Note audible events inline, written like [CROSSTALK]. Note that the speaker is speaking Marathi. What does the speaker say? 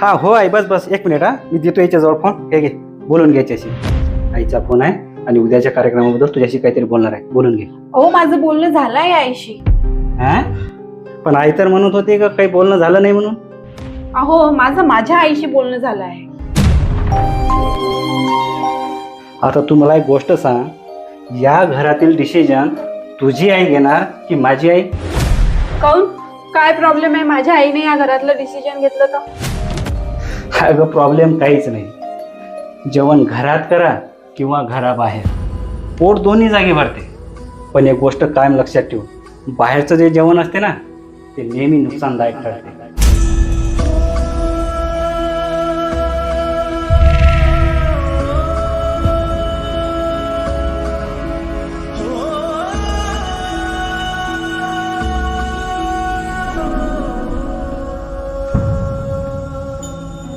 हा हो आई बस बस. एक मिनिट हा. मी देतो याच्याजवळ फोन हे घे. बोलून घे याच्याशी. आईचा फोन आहे आणि उद्याच्या कार्यक्रमाबद्दल तुझ्याशी काहीतरी बोलणार आहे. बोलून घे. अहो माझं बोलणं झालं आहे आईशी. हा? पण आई तर म्हणत होती का काही बोलणं झालं नाही म्हणून? अहो माझं माझ्या आईशी बोलणं झालं आहे. आता तू मला एक गोष्ट सांग. या घरातील डिसिजन तुझी आई घेणार की माझी आई? काऊन? काय प्रॉब्लेम आहे? माझ्या आईने या घरातलं डिसिजन घेतलं तर? [LAUGHS] अगं प्रॉब्लेम काहीच नाही. जेवण घरात करा किंवा घराबाहेर. पोट दोन्ही जागी भरते. पण एक गोष्ट कायम लक्षात ठेव. बाहेरचं जे जेवण असते ना ते नेहमी नुकसानदायक ठरते.